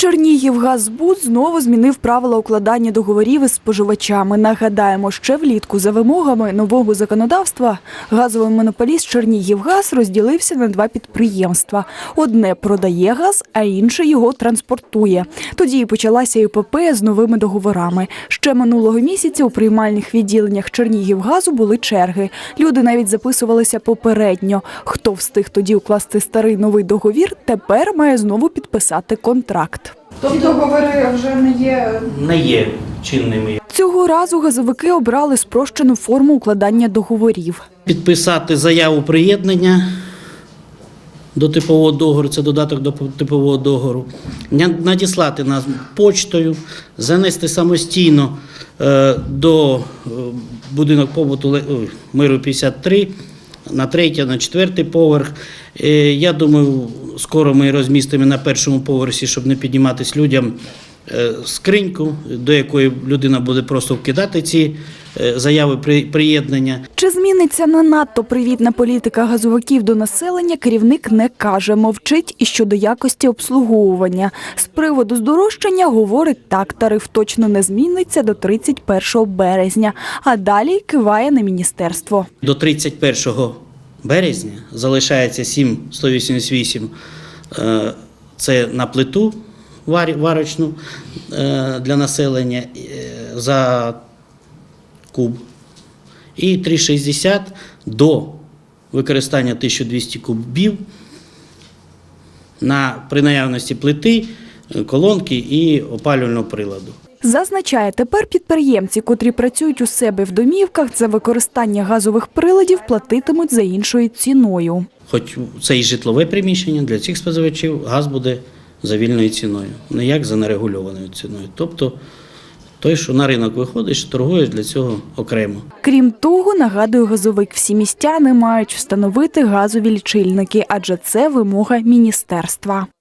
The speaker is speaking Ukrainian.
Чернігівгазбуд знову змінив правила укладання договорів із споживачами. Нагадаємо, ще влітку за вимогами нового законодавства газовий монополіст Чернігівгаз розділився на два підприємства: одне продає газ, а інше його транспортує. Тоді і почалася епопея з новими договорами. Ще минулого місяця у приймальних відділеннях Чернігівгазу були черги. Люди навіть записувалися попередньо. Хто встиг тоді укласти старий новий договір, тепер має знову підписати контракт. Ті договори вже не є не є чинними. Цього разу газовики обрали спрощену форму укладання договорів. Підписати заяву приєднання до типового договору, це додаток до типового договору, надіслати нас почтою, занести самостійно е, до е, будинок побуту миру 53 на третій, на четвертий поверх. Е, Я думаю, скоро ми розмістимо на першому поверсі, щоб не підніматись людям е, скриньку, до якої людина буде просто вкидати ці заяви при- приєднання. Чи зміниться не надто привітна політика газовиків до населення, керівник не каже, мовчить і щодо якості обслуговування. З приводу здорожчання говорить так, тариф точно не зміниться до 31 березня, а далі киває на міністерство. До 31 березня залишається 7,188 е, це на плиту варочну е, для населення е, за куб. І 3,60 до використання 1200 кубів на, при наявності плити, колонки і опалювального приладу. Зазначає, тепер підприємці, котрі працюють у себе в домівках за використання газових приладів, платитимуть за іншою ціною. Хоч це і житлове приміщення для цих споживачів газ буде за вільною ціною, не як за нерегульованою ціною. Тобто той, що на ринок виходиш, торгуєш для цього окремо. Крім того, нагадує газовик, всі містяни мають встановити газові лічильники, адже це вимога міністерства.